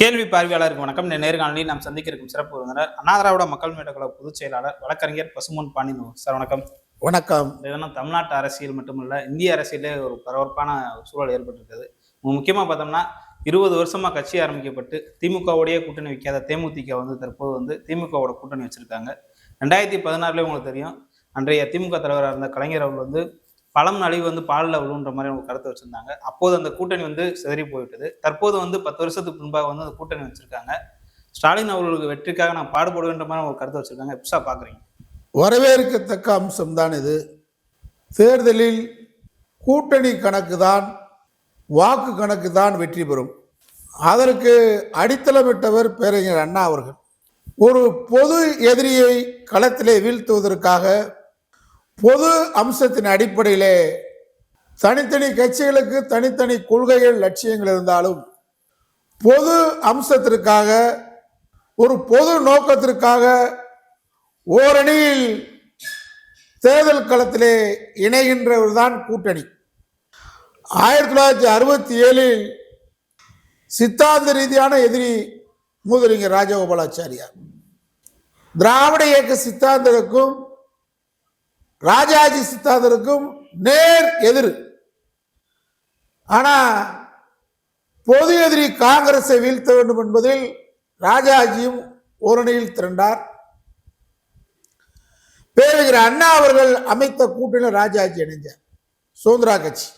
கேள்வி பார்வையாளருக்கு வணக்கம். நேர்காணலில் நாம் சந்திக்க இருக்கும் சிறப்பு விருந்தினர் அண்ணா திராவிட மக்கள் முன்னேற்ற பொதுச் செயலாளர் வழக்கறிஞர் பசுமன் பாண்டியன் சார். வணக்கம். வணக்கம். இந்த தினம் தமிழ்நாட்டு அரசியல் மட்டுமல்ல இந்திய அரசியலே ஒரு பரபரப்பான சூழல் ஏற்பட்டிருக்குது. முக்கியமாக பார்த்தோம்னா இருபது வருஷமா கட்சி ஆரம்பிக்கப்பட்டு திமுகவுடைய கூட்டணி வைக்காத தேமுதிக வந்து தற்போது வந்து திமுகவோட கூட்டணி வச்சிருக்காங்க. ரெண்டாயிரத்தி பதினாறுல உங்களுக்கு தெரியும் அன்றைய திமுக தலைவராக இருந்த கலைஞர் அவர்கள் வந்து பழம் நலிவு வந்து பாலில் விழுன்ற மாதிரி ஒரு கருத்தை வச்சுருந்தாங்க. அப்போது அந்த கூட்டணி வந்து சிதறி போயிட்டது தற்போது வந்து பத்து வருஷத்துக்கு முன்பாக வந்து அந்த கூட்டணி வச்சுருக்காங்க. ஸ்டாலின் அவர்களுக்கு வெற்றிக்காக நான் பாடுபடுவேன்ற மாதிரி ஒரு கருத்தை வச்சுருக்காங்க. எப்பசா பார்க்குறீங்க வரவேற்கத்தக்க அம்சம்தான் இது. தேர்தலில் கூட்டணி கணக்கு தான் வாக்கு கணக்கு தான் வெற்றி பெறும். அதற்கு அடித்தளமிட்டவர் பேரறிஞர் அண்ணா அவர்கள். ஒரு பொது எதிரியை களத்திலே வீழ்த்துவதற்காக பொது அம்சத்தின் அடிப்படையிலே தனித்தனி கட்சிகளுக்கு தனித்தனி கொள்கைகள் லட்சியங்கள் இருந்தாலும் பொது அம்சத்திற்காக ஒரு பொது நோக்கத்திற்காக ஓரணியில் தேர்தல் களத்திலே இணைகின்றவர் தான் கூட்டணி. ஆயிரத்தி தொள்ளாயிரத்தி அறுபத்தி ஏழில் சித்தாந்த ரீதியான எதிரி மூதறிஞர் ராஜகோபாலாச்சாரியார். திராவிட இயக்க சித்தாந்தத்துக்கும் ராஜாஜி சித்தாந்தருக்கும் நேர் எதிர். ஆனா பொது எதிரி காங்கிரஸை வீழ்த்த வேண்டும் என்பதில் ராஜாஜியும் ஓரணியில் திரண்டார். பேரறிஞர் அண்ணா அவர்கள் அமைத்த கூட்டணியில் ராஜாஜி இணைஞ்சார். சுதந்திரா கட்சி.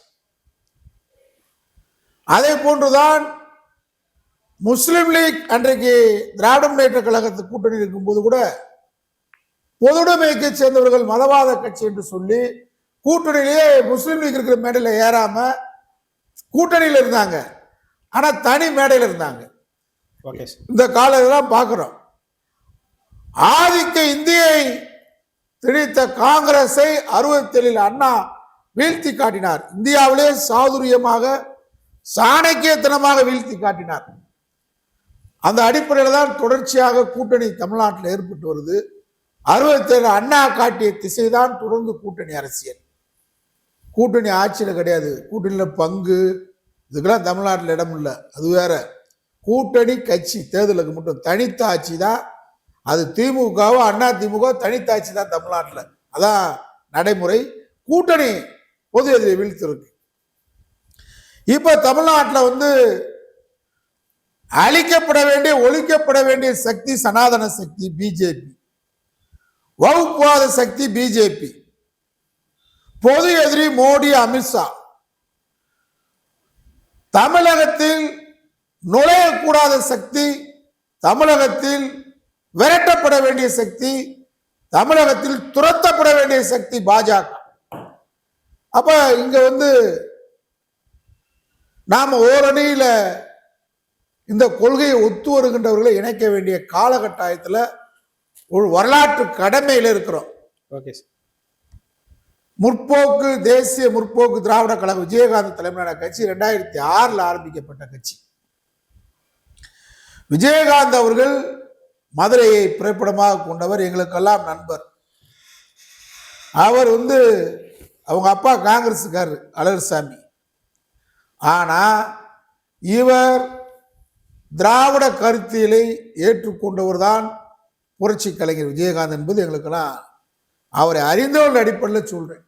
அதே போன்றுதான் முஸ்லிம் லீக் அன்றைக்கு திராவிட முன்னேற்ற கழகத்து கூட்டணி இருக்கும்போது கூட பொதுடைமைக்கு சேர்ந்தவர்கள் மதவாத கட்சி என்று சொல்லி கூட்டணியிலேயே முஸ்லிம் லீக் இருக்கிற மேடையில் ஏறாம கூட்டணியில் இருந்தாங்க. ஆனா தனி மேடையில் இருந்தாங்க. இந்த காலத்தெல்லாம் பார்க்கிறோம். ஆதிக்க இந்தியை திணித்த காங்கிரஸை அறுபத்தேழில் அண்ணா வீழ்த்தி காட்டினார். இந்தியாவிலே சாதுரியமாக சாணக்கியத்தனமாக வீழ்த்தி காட்டினார். அந்த அடிப்படையில் தான் தொடர்ச்சியாக கூட்டணி தமிழ்நாட்டில் ஏற்பட்டு வருது. அறுபத்தேழு அண்ணா காட்டிய திசைதான் தொடர்ந்து கூட்டணி அரசியல். கூட்டணி ஆட்சியில் கிடையாது. கூட்டணியில் பங்கு இதுக்கெல்லாம் தமிழ்நாட்டில் இடம் இல்லை. அது வேற. கூட்டணி கட்சி தேர்தலுக்கு மட்டும் தனித்த ஆட்சி தான். அது திமுகவோ அண்ணா திமுக தனித்த ஆட்சி தான் தமிழ்நாட்டில். அதான் நடைமுறை. கூட்டணி பொது எதிரை வீழ்த்திருக்கு. இப்போ தமிழ்நாட்டில் வந்து அழிக்கப்பட வேண்டிய ஒழிக்கப்பட வேண்டிய சக்தி சனாதன சக்தி பிஜேபி. வகுப்புவாத சக்தி பிஜேபி. பொது எதிரி மோடி அமித்ஷா தமிழகத்தில் நுழையக்கூடாத சக்தி தமிழகத்தில் விரட்டப்பட வேண்டிய சக்தி தமிழகத்தில் துரத்தப்பட வேண்டிய சக்தி பாஜக. அப்ப இங்க வந்து நாம் ஓரணியில் இந்த கொள்கையை ஒத்து வருகின்றவர்களை இணைக்க வேண்டிய காலகட்டாயத்தில் ஒரு வரலாற்று கடமையில் இருக்கிறோம். ஓகே சார் முற்போக்கு தேசிய முற்போக்கு திராவிட கழகம் விஜயகாந்த் தலைமையிலான கட்சி ரெண்டாயிரத்தி ஆறில் ஆரம்பிக்கப்பட்ட கட்சி. விஜயகாந்த் அவர்கள் மதுரையை பிறப்பிடமாக கொண்டவர் எங்களுக்கெல்லாம் நண்பர். அவர் வந்து அவங்க அப்பா காங்கிரஸுக்காரர் அழகர்சாமி. ஆனா இவர் திராவிட கருத்தியலை ஏற்றுக்கொண்டவர் தான் புரட்சி கலைஞர் விஜயகாந்த் என்பது எங்களுக்கெல்லாம் அவரை அறிந்தவர்கள் அடிப்படையில் சொல்றேன்.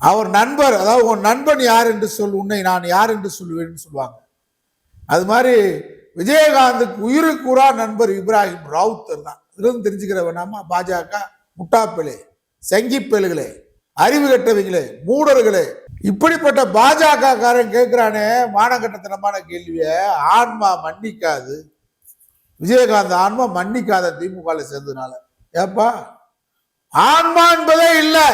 அவர் நண்பர் அதாவது உன் நண்பன் யார் என்று சொல் உன்னை நான் யார் என்று சொல்லுவேன்னு சொல்லுவாங்க. அது மாதிரி விஜயகாந்துக்கு உயிருக்குறா நண்பர் இப்ராஹிம் ராவுத்தர் தான். இருந்து தெரிஞ்சுக்கிற வேணாமா பாஜக முட்டாப்பேலே சங்கிப்பேலுகளே அறிவு கட்டவங்களே மூடர்களே. இப்படிப்பட்ட பாஜக காரன் கேட்கிறானே மானகட்டத்தனமான கேள்விய ஆன்மா மன்னிக்காது. விஜயகாந்த் ஆன்மா மன்னிக்காத திமுக சேர்ந்ததுனால. ஏப்பா? ஆன்மா என்பதே இல்லை.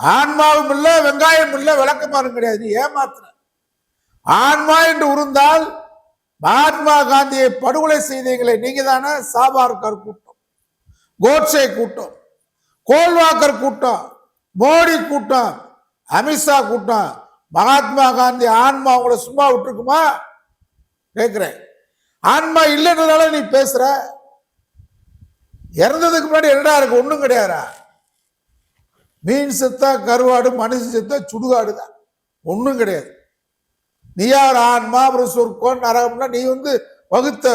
ஆன்மாவும் இல்லை வெங்காயம் இல்லை விளக்கமாறும் கிடையாது. நீ ஏமாத்துற. ஆன்மா என்று உருந்தால் மகாத்மா காந்தியை படுகொலை செய்தீங்களே நீங்க தானே சாபார்கர் கூட்டம் கோட்சே கூட்டம் கோல்வாக்கர் கூட்டம் மோடி கூட்டம் அமித்ஷா கூட்டம் மகாத்மா காந்தி ஆன்மா உங்களை சும்மா விட்டுருக்குமா? கேட்குறேன் ஆன்மா இல்லைன்றதால நீ பேசுற. இறந்ததுக்கு முன்னாடி என்னடா இருக்கு? ஒண்ணும் கிடையாதா மீன் செத்தா கருவாடு மனுஷன் செத்தா சுடுகாடு தான் ஒன்றும் கிடையாது. நீயா ஒரு ஆன்மா ஒரு சொர்க்கம் நரகம்னா நீ வந்து வகுத்த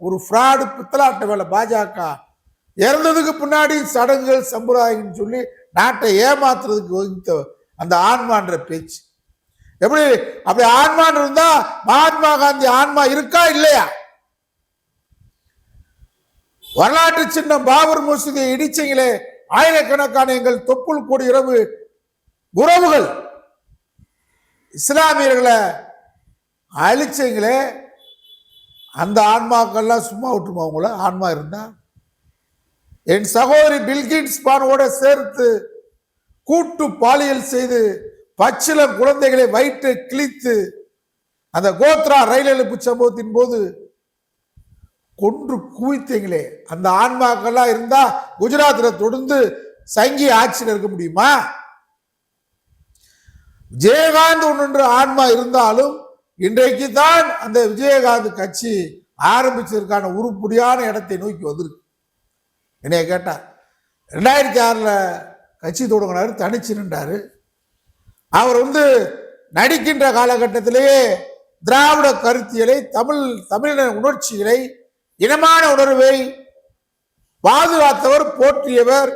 ஒரு ஃப்ராடு பித்தலாட்ட வேலை பாஜக. இறந்ததுக்கு பின்னாடி சடங்குகள் சம்பிரதாயம்னு சொல்லி நாட்டை ஏமாத்துறதுக்கு வகுத்த அந்த ஆன்மான்ற பேச்சு. எப்படி? அப்படி ஆன்மான் இருந்தா மகாத்மா காந்தி ஆன்மா இருக்கா இல்லையா? வரலாற்று சின்னம் பாபர் மசூதியை இடிச்சிங்களே ஆயிரக்கணக்கான எங்கள் தொப்புள் கொடி இரவு உறவுகள். இஸ்லாமியர்களை அழிச்சிங்களே அந்த ஆன்மாக்கள்லாம் சும்மா விட்டுருமா அவங்கள ஆன்மா இருந்தா? என் சகோதரி பில்கின்ஸ் பானோட சேர்த்து கூட்டு பாலியல் செய்து பச்சிலம் குழந்தைகளை வயிற்று கிழித்து அந்த கோத்ரா ரயில் எழுப்பு சம்பவத்தின் போது கொன்று குவித்தீங்களே. அந்த ஆன்மாக்கள்லாம் இருந்தா குஜராத்ல தொடர்ந்து சங்கி ஆட்சியில் இருக்க முடியுமா? விஜயகாந்த் ஒன்று ஆன்மா இருந்தாலும் இன்றைக்கு தான் அந்த விஜயகாந்த் கட்சி ஆரம்பிச்சதற்கான உருப்படியான இடத்தை நோக்கி வந்திருக்கு. என்னைய கேட்டார். ரெண்டாயிரத்தி ஆறில் கட்சி தொடங்கினார் தனிச்சு நின்றாரு. அவர் வந்து நடிக்கின்ற காலகட்டத்திலேயே திராவிட கருத்தியலை தமிழ் தமிழின உணர்ச்சிகளை இனமான உணர்வை பாதுகாத்தவர் போற்றியவர்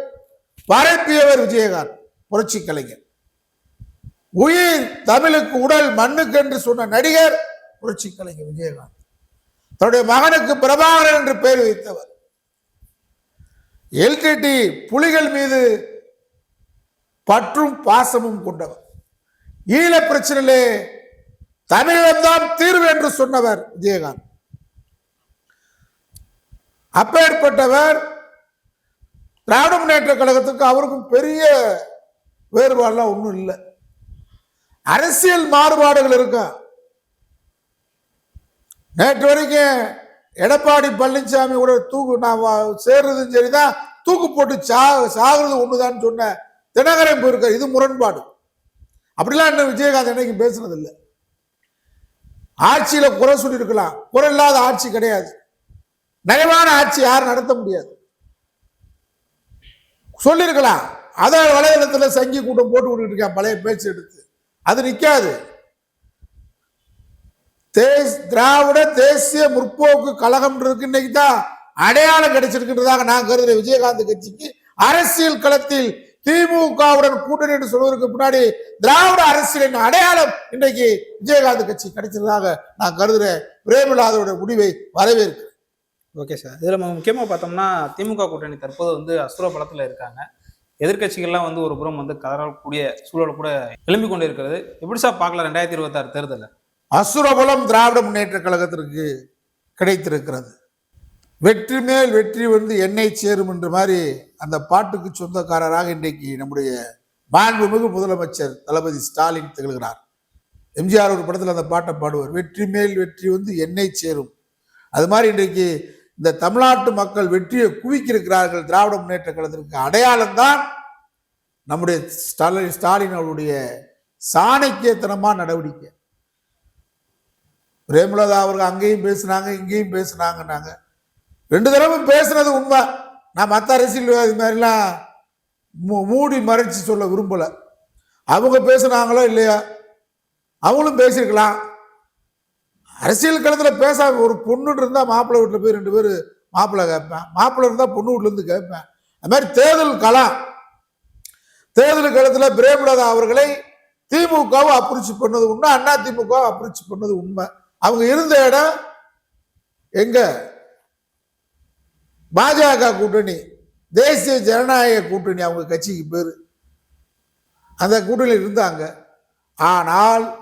பரப்பியவர் விஜயகாந்த் புரட்சி கலைஞர். உயிர் தமிழுக்கு உடல் மண்ணுக்கு என்று சொன்ன நடிகர் புரட்சி கலைஞர் விஜயகாந்த். தன்னுடைய மகனுக்கு பிரபாகரன் என்று பெயர் வைத்தவர். எல்டிடி புலிகள் மீது பற்றும் பாசமும் கொண்டவர். ஈழ பிரச்சனையிலே தமிழம்தான் தீர்வு என்று சொன்னவர் விஜயகாந்த். அப்பேற்பட்டவர் திராவிட முன்னேற்ற கழகத்துக்கு அவருக்கும் பெரிய வேறுபாடுலாம் ஒன்றும் இல்லை. அரசியல் மாறுபாடுகள் இருக்கும் நேற்று வரைக்கும் எடப்பாடி பழனிசாமி கூட தூக்கு நான் வா- சேர்றதும் சரிதான் தூக்கு போட்டு சா சாகுறது ஒண்ணுதான் சொன்ன தினகரன் போயிருக்கார். இது முரண்பாடு. அப்படிலாம் இன்னும் விஜயகாந்த் என்னைக்கு பேசுனது இல்லை ஆட்சியில குறை சொல்லியிருக்கலாம். குறை இல்லாத ஆட்சி கிடையாது. நயமான ஆட்சி யாரும் நடத்த முடியாது. சொல்லியிருக்கலாம். அதை வலைதளத்தில் சங்கி கூட்டம் போட்டு விட்டுட்டு இருக்கான். பழைய பேச்சு எடுத்து. அது நிக்காது. தேஸ் திராவிட தேசிய முற்போக்கு கழகம் இருக்கு. இன்னைக்கு தான் அடையாளம் கிடைச்சிருக்கின்றதாக நான் கருதுகிறேன் விஜயகாந்த் கட்சிக்கு அரசியல் களத்தில் திமுகவுடன் கூட்டணி என்று சொல்வதற்கு முன்னாடி திராவிட அரசியலின் அடையாளம் இன்றைக்கு விஜயகாந்த் கட்சி கிடைச்சதாக நான் கருதுறேன். பிரேமலாதோட முடிவை வரவேற்கிறேன். Okay sir. இதில் முக்கியமாக பார்த்தோம்னா திமுக கூட்டணி தற்போது வந்து அசுர பலத்தில் இருக்காங்க. எதிர்க்கட்சிகள்லாம் வந்து ஒரு புறம் வந்து கதறக்கூடிய சூழல் கூட எழும்பி கொண்டு இருக்கிறது எப்படி சார் பார்க்கலாம் ரெண்டாயிரத்தி இருபத்தாறு தேர்தலில் அசுரபலம் திராவிட முன்னேற்ற கழகத்திற்கு கிடைத்திருக்கிறது. வெற்றி மேல் வெற்றி வந்து எண்ணெய் சேரும் என்ற மாதிரி அந்த பாட்டுக்கு சொந்தக்காரராக இன்றைக்கு நம்முடைய மாண்புமிகு முதலமைச்சர் தளபதி ஸ்டாலின் திகழ்கிறார். எம்ஜிஆர் ஒரு படத்தில் அந்த பாட்டை பாடுவார். வெற்றி மேல் வெற்றி வந்து என்னை சேரும். அது மாதிரி இன்றைக்கு இந்த தமிழ்நாட்டு மக்கள் வெற்றியை குவிக்கிருக்கிறார்கள் திராவிட முன்னேற்ற கழகத்திற்கு அடையாளம் தான் நம்முடைய ஸ்டாலின் ஸ்டாலின் அவருடைய சாணக்கியத்தனமான நடவடிக்கை. பிரேமலதா அவர்கள் அங்கேயும் பேசுனாங்க இங்கேயும் பேசுனாங்கன்னாங்க. ரெண்டு தடவை பேசுனது உண்மை. நான் மற்ற அரசியல்வாதி மாதிரிலாம் மூ- மூடி மறைச்சி சொல்ல விரும்பல. அவங்க பேசுனாங்களோ இல்லையா அவங்களும் பேசியிருக்கலாம். அரசியல் களத்தில் பேச ஒரு பொண்ணு இருந்தால் மாப்பிள்ளை வீட்டில் போய் ரெண்டு பேர் மாப்பிள்ளை கேட்பேன். மாப்பிள்ளை இருந்தால் பொண்ணு வீட்டிலேருந்து கேட்பேன். அது மாதிரி தேர்தல் களம். தேர்தல் களத்தில் பிரேமலதா அவர்களை திமுகவும் அப்ரிச்சு பண்ணது உண்மை அண்ணா திமுகவும் அப்ரிச்சு பண்ணது உண்மை. அவங்க இருந்த இடம் எங்கே? பாஜக கூட்டணி தேசிய ஜனநாயக கூட்டணி அவங்க கட்சிக்கு பேர். அந்த கூட்டணியில் இருந்தாங்க. ஆனால்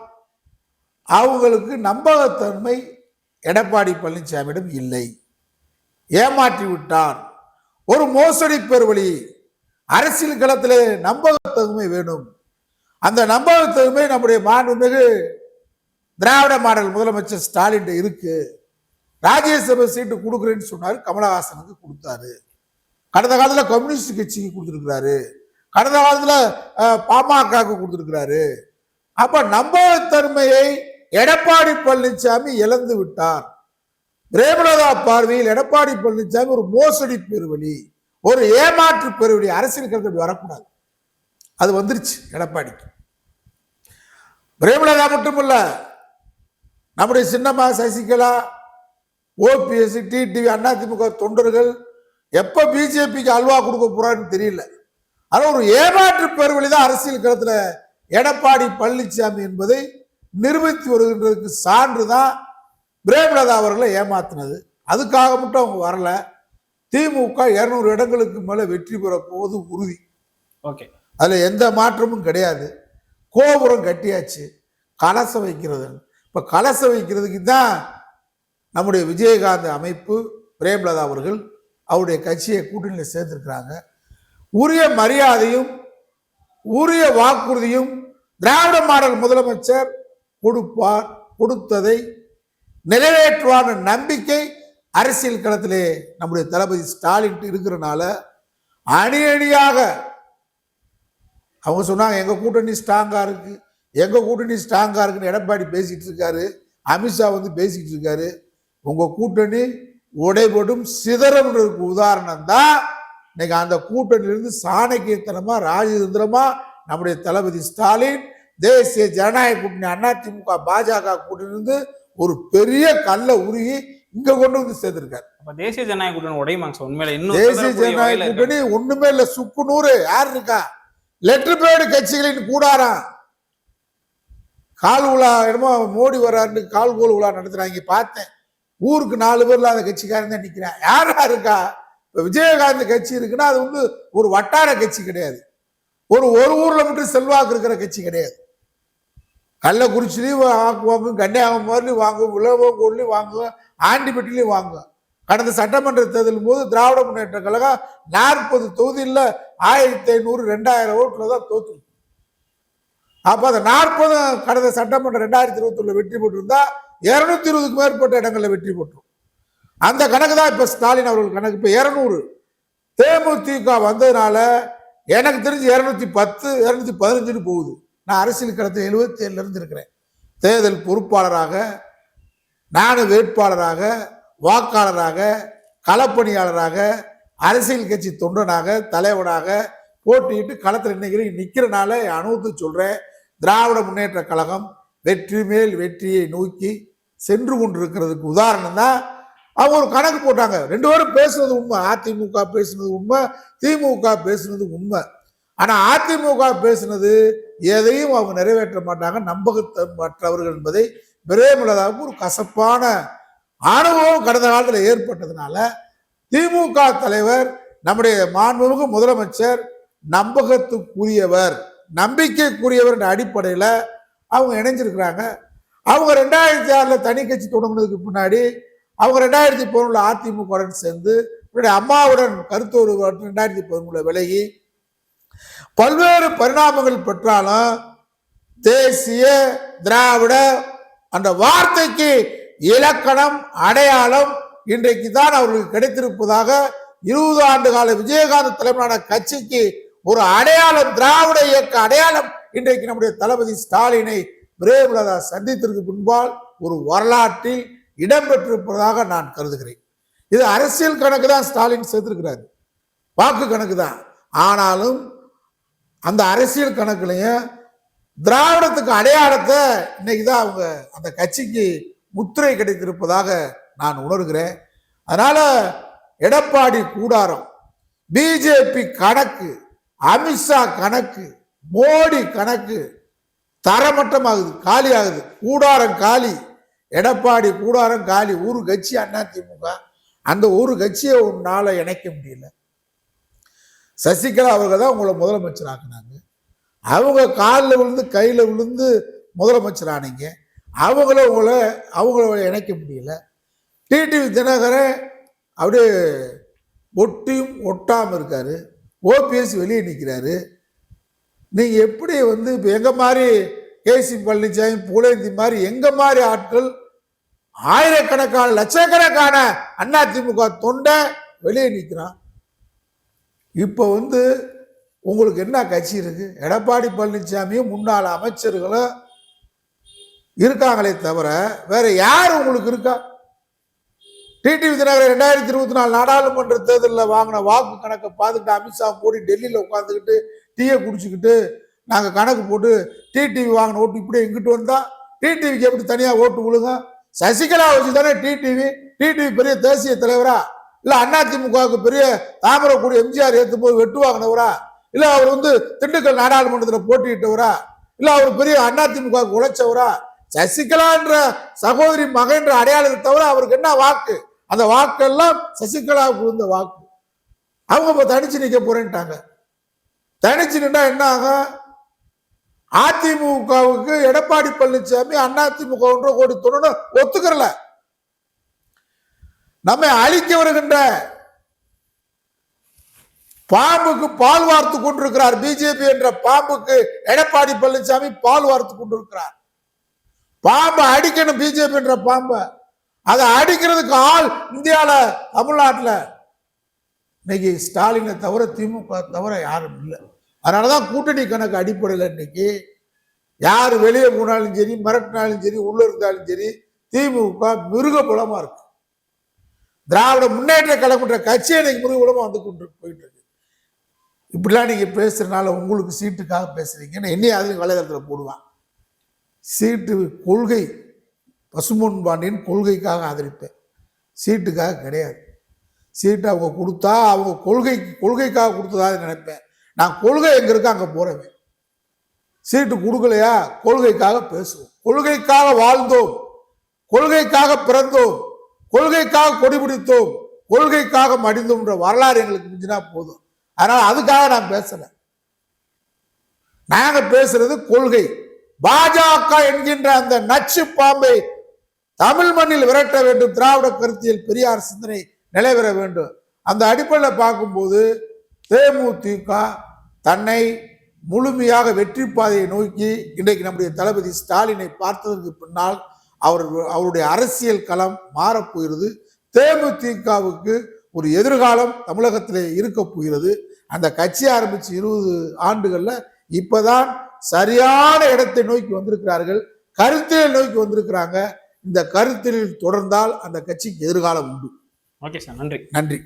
அவங்களுக்கு நம்பகத்தன்மை எடப்பாடி பழனிசாமியிடம் இல்லை. ஏமாற்றி விட்டார். ஒரு மோசடி பெருவழி அரசியல் களத்திலே நம்பகத்தன்மை வேணும். அந்த நம்பகத்தன்மை நம்முடைய மாண்புமிகு திராவிட மாடல் முதலமைச்சர் ஸ்டாலின் இருக்கு. ராஜ்யசபா சீட்டு கொடுக்குறேன்னு சொன்னார் கமலஹாசனுக்கு கொடுத்தாரு. கடந்த காலத்தில் கம்யூனிஸ்ட் கட்சிக்கு கொடுத்துருக்கிறாரு. கடந்த காலத்தில் அஹ், பாமகவுக்கு கொடுத்துருக்கிறாரு. அப்ப நம்பகத்தன்மையை எடப்பாடி பழனிசாமி இழந்து விட்டார். பிரேமலதா பார்வையில் எடப்பாடி பழனிசாமி ஒரு மோசடி பெருவழி ஒரு ஏமாற்று பெருவழி அரசியல் கருத்து வரக்கூடாது. அது வந்துருச்சு எடப்பாடிக்கு. பிரேமலதா மட்டுமல்ல நம்முடைய சின்னம்மா சசிகலா ஓபிஎஸ் டிடிவி அதிமுக தொண்டர்கள் எப்ப பிஜேபிக்கு அல்வா கொடுக்க போறான்னு தெரியல. ஆனா ஒரு ஏமாற்று பெருவழி தான் அரசியல் களத்துல எடப்பாடி பழனிசாமி என்பதை நிரூபித்து வருகின்றதுக்கு சான்று தான் பிரேமலதா அவர்களை ஏமாத்தினது. அதுக்காக மட்டும் அவங்க வரல. திமுக இருநூறு இடங்களுக்கு மேல வெற்றி பெற போவது உறுதி. ஓகே. அதுல எந்த மாற்றமும் கிடையாது. கோபுரம் கட்டியாச்சு. கலசம் வைக்கிறது. இப்ப கலசம் வைக்கிறதுக்கு தான் நம்முடைய விஜயகாந்த் அமைப்பு பிரேமலதா அவர்கள் அவருடைய கட்சியை கூட்டணியில் சேர்த்திருக்கிறாங்க. உரிய மரியாதையும் உரிய வாக்குறுதியும் திராவிட மாடல் முதலமைச்சர் கொடுப்பார் கொடுத்ததை நிறைவேற்றுவான நம்பிக்கை அரசியல் களத்திலே நம்முடைய தளபதி ஸ்டாலின் இருக்கிறனால அணி அணியாக அவங்க சொன்னாங்க எங்கள் கூட்டணி ஸ்ட்ராங்காக இருக்குது எங்கள் கூட்டணி ஸ்ட்ராங்காக இருக்குன்னு எடப்பாடி பேசிகிட்டு இருக்காரு. அமித்ஷா வந்து பேசிக்கிட்டு இருக்காரு. உங்க கூட்டணி உடைபடும் சிதறம்ன்றதுக்கு உதாரணம் தான் இன்னைக்கு அந்த கூட்டணியிலிருந்து சாணக்கியத்தனமா ராஜதந்திரமா நம்முடைய தளபதி ஸ்டாலின் தேசிய ஜனநாயக கூட்டணி அதிமுக பாஜக கூட்டணியிலிருந்து ஒரு பெரிய கல்லை உருகி இங்க கொண்டு வந்து சேர்த்திருக்காரு. அப்ப தேசிய ஜனநாயக கூட்டணி உடையுமாங்க உண்மையில இன்னும் தேசிய ஜனநாயக. கூட்டணி ஒண்ணுமே இல்ல. சுக்கு நூறு. யார் இருக்கா? லெட்டர் பேடு கட்சிகளின் கூடாரம் கால் உலா என்னமோ மோடி வர்றாருன்னு கால் கோல் உலா நடத்துறாங்க. பார்த்தேன். ஊருக்கு நாலு பேர் இல்லாத கட்சிக்காரன் தான் நிற்கிறான் யாரா இருக்கா? இப்போ விஜயகாந்த் கட்சி இருக்குன்னா அது வந்து ஒரு வட்டார கட்சி கிடையாது. ஒரு ஒரு ஊரில் மட்டும் செல்வாக்கு இருக்கிற கட்சி கிடையாது. கள்ளக்குறிச்சிலையும் வாங்குவாங்க கன்னியாகுமரிலையும் வாங்குவோம் விளவங்கோட்லையும் வாங்குவோம் ஆண்டிப்பட்டிலையும் வாங்குவோம். கடந்த சட்டமன்ற தேர்தலும் போது திராவிட முன்னேற்ற கழகம் நாற்பது தொகுதியில் ஆயிரத்தி ஐநூறு ரெண்டாயிரம் ஓட்டில் தான் தோத்து அப்போ அந்த நாற்பதும் கடந்த சட்டமன்ற ரெண்டாயிரத்தி இருபத்தி வெற்றி பெற்றிருந்தா இருநூத்தி இருபதுக்கு மேற்பட்ட இடங்களில் வெற்றி பெற்றோம். அந்த கணக்கு தான் இப்போ ஸ்டாலின் அவர்கள் கணக்கு. இப்போ இரநூறு. தேமுதிக வந்ததுனால எனக்கு தெரிஞ்சு இரநூத்தி பத்து இருநூத்தி பதினஞ்சுன்னு போகுது. நான் அரசியல் களத்தில் எழுபத்தி ஏழுல இருந்து இருக்கிறேன் தேர்தல் பொறுப்பாளராக நானு வேட்பாளராக வாக்காளராக களப்பணியாளராக அரசியல் கட்சி தொண்டனாக தலைவனாக போட்டியிட்டு களத்தில் இன்னைக்கு நிற்கிறனால அனுபவத்தை சொல்கிறேன் திராவிட முன்னேற்ற கழகம் வெற்றி மேல் வெற்றியை நோக்கி சென்று கொண்டிருக்கிறதுக்கு உதாரணம் தான் அவங்க ஒரு கணக்கு போட்டாங்க. ரெண்டு பேரும் பேசுனது உண்மை. அதிமுக பேசுனது உண்மை திமுக பேசுனது உண்மை. ஆனால் அதிமுக பேசுனது எதையும் அவங்க நிறைவேற்ற மாட்டாங்க. நம்பகத்தமற்றவர்கள் என்பதை பிரேமலதாவுக்கு ஒரு கசப்பான அனுபவம் கடந்த காலத்தில் ஏற்பட்டதுனால திமுக தலைவர் நம்முடைய மாண்புமிகு முதலமைச்சர் நம்பகத்துக்குரியவர் நம்பிக்கைக்குரியவர் என்ற அடிப்படையில் அவங்க இணைஞ்சிருக்கிறாங்க. அவங்க ரெண்டாயிரத்தி ஆறில் தனி கட்சி தொடங்கினதுக்கு பின்னாடி அவங்க ரெண்டாயிரத்தி பதினொன்றில் அதிமுகவுடன் சேர்ந்து இவருடைய அம்மாவுடன் கருத்தொரு ரெண்டாயிரத்தி பதிமூணுல விலகி பல்வேறு பரிணாமங்கள் பெற்றாலும் தேசிய திராவிட அந்த வார்த்தைக்கு இலக்கணம் அடையாளம் இன்றைக்கு தான் அவர்களுக்கு கிடைத்திருப்பதாக இருபது ஆண்டு கால விஜயகாந்த் தலைமையிலான கட்சிக்கு ஒரு அடையாளம் திராவிட இயக்க அடையாளம் இன்றைக்கு நம்முடைய தளபதி ஸ்டாலினை பிரேமலதா சந்தித்திற்கு பின்பால் ஒரு வரலாற்றில் இடம்பெற்றிருப்பதாக நான் கருதுகிறேன். இது அரசியல் கணக்கு தான் ஸ்டாலின் சேர்த்திருக்கிறார். வாக்கு கணக்கு தான். ஆனாலும் அந்த அரசியல் கணக்குலையும் திராவிடத்துக்கு அடையாளத்தை இன்னைக்கு தான் அவங்க அந்த கட்சிக்கு முத்திரை கிடைத்திருப்பதாக நான் உணர்கிறேன். அதனால எடப்பாடி கூடாரம் பிஜேபி கணக்கு அமித்ஷா கணக்கு மோடி கணக்கு தரமட்டமாகுது காலி ஆகுது கூடாரம் காலி. எடப்பாடி கூடாரம் காலி. ஒரு கட்சி அண்ணா திமுக. அந்த ஒரு கட்சியை உன்னால இணைக்க முடியல. சசிகலா அவர்கள் தான் உங்களை முதலமைச்சர் ஆக்குனாங்க. அவங்க காலில் விழுந்து கையில் விழுந்து முதலமைச்சர் ஆனீங்க அவங்கள உங்களை அவங்கள இணைக்க முடியல. டிடிவி தினகரன் அப்படியே ஒட்டியும் ஒட்டாமல் இருக்காரு. ஓபிஎஸ் வெளியே நிற்கிறாரு நீங்கள் எப்படி வந்து இப்போ எங்கள் மாதிரி கேசி பழனிசாமி புகழேந்தி மாதிரி எங்கள் மாதிரி ஆட்கள் ஆயிரக்கணக்கான லட்சக்கணக்கான அண்ணா திமுக தொண்டை வெளியே நிற்கிறான் இப்போ வந்து உங்களுக்கு என்ன கட்சி இருக்குது எடப்பாடி பழனிசாமியும் முன்னாள் அமைச்சர்களும் இருக்காங்களே தவிர வேற யார் உங்களுக்கு இருக்கா? டிடி விஜயநகர் ரெண்டாயிரத்தி இருபத்தி நாலு நாடாளுமன்ற தேர்தலில் வாங்கின வாக்கு கணக்கை பார்த்துக்கிட்டு அமித்ஷா கூடி டெல்லியில் உட்காந்துக்கிட்டு டீயை குடிச்சுக்கிட்டு நாங்கள் கணக்கு போட்டு டிடிவி வாங்கின ஓட்டு இப்படி எங்கிட்டு வந்தால் டிடிவிக்கு எப்படி தனியாக ஓட்டு விழுங்க சசிகலா வச்சு தானே டிடிவி? டிடிவி பெரிய தேசிய தலைவரா? இல்லை அதிமுகவுக்கு பெரிய தாமரக்கூடி எம்ஜிஆர் ஏற்று போய் வெட்டு வாங்கினவரா? இல்லை அவர் வந்து திண்டுக்கல் நாடாளுமன்றத்தில் போட்டியிட்டவரா? இல்லை அவர் பெரிய அதிமுகவுக்கு உழைச்சவரா? சசிகலான்ற சகோதரி மகன்ற அடையாளத்தை தவிர அவருக்கு என்ன வாக்கு? அந்த வாக்கெல்லாம் சசிகலாவுக்கு இருந்த வாக்கு. அவங்க இப்போ தனிச்சு நிற்க போறேன்ட்டாங்க. தனிச்சு நின்றா என்ன ஆகும்? அதிமுகவுக்கு எடப்பாடி பழனிசாமி அதிமுக ஒன்றரை கோடி தொண்ணூறு ஒத்துக்கிறல. நம்மை அழிக்க வருகின்ற பாம்புக்கு பால் வார்த்து கொண்டிருக்கிறார் பிஜேபி என்ற பாம்புக்கு எடப்பாடி பழனிசாமி பால் வார்த்து கொண்டிருக்கிறார். பாம்பை அடிக்கணும் பிஜேபி என்ற பாம்பை. அதை அடிக்கிறதுக்கு ஆள் இந்தியாவில் தமிழ்நாட்டில் இன்னைக்கு ஸ்டாலினை தவிர திமுக தவிர யாரும் இல்லை. அதனாலதான் கூட்டணி கணக்கு அடிப்படையில் இன்னைக்கு யார் வெளியே போனாலும் சரி மிரட்டினாலும் சரி உள்ள இருந்தாலும் சரி திமுக மிருக புலமா இருக்கு. திராவிட முன்னேற்ற கலக்குன்ற கட்சியை இன்னைக்கு மிருக வந்து கொண்டு போயிட்டு இருக்கு. இப்படிலாம் நீங்கள் பேசுறதுனால உங்களுக்கு சீட்டுக்காக பேசுறீங்கன்னு என்னையும் அதுலேயும் வலைதளத்தில் போடுவான். சீட்டு கொள்கை பசும்பொன் பாண்டியன் கொள்கைக்காக ஆதரிப்பேன். சீட்டுக்காக கிடையாது. சீட்டு அவங்க கொடுத்தா அவங்க கொள்கை கொள்கைக்காக கொடுத்ததாக நினைப்பேன். நான் கொள்கை எங்கே இருக்கோ அங்கே போறேன். சீட்டு கொடுக்கலையா? கொள்கைக்காக பேசுவோம். கொள்கைக்காக வாழ்ந்தோம். கொள்கைக்காக பிறந்தோம். கொள்கைக்காக கொடிபிடித்தோம் கொள்கைக்காக மடிந்தோம்ன்ற வரலாறு எங்களுக்கு மிஞ்சினா போதும். அதனால் அதுக்காக நான் பேசல. நாங்கள் பேசுறது கொள்கை. பாஜக என்கின்ற அந்த நச்சு பாம்பை தமிழ் மண்ணில் விரட்ட வேண்டும் திராவிட கருத்தியல் பெரியார் சிந்தனை நிலைபெற வேண்டும். அந்த அடிப்படையில் பார்க்கும்போது தேமுதிக தன்னை முழுமையாக வெற்றி பாதையை நோக்கி இன்றைக்கு நம்முடைய தளபதி ஸ்டாலினை பார்த்ததற்கு பின்னால் அவர் அவருடைய அரசியல் களம் மாறப்போகிறது தேமுதிகவுக்கு ஒரு எதிர்காலம் தமிழகத்திலே இருக்க போகிறது. அந்த கட்சி ஆரம்பித்து இருபது ஆண்டுகளில் இப்போதான் சரியான இடத்தை நோக்கி வந்திருக்கிறார்கள். கருத்தியல் நோக்கி வந்திருக்கிறாங்க. இந்த கருத்தில் தொடர்ந்தால் அந்த கட்சிக்கு எதிர்காலம் உண்டு. ஓகே சார் நன்றி. நன்றி.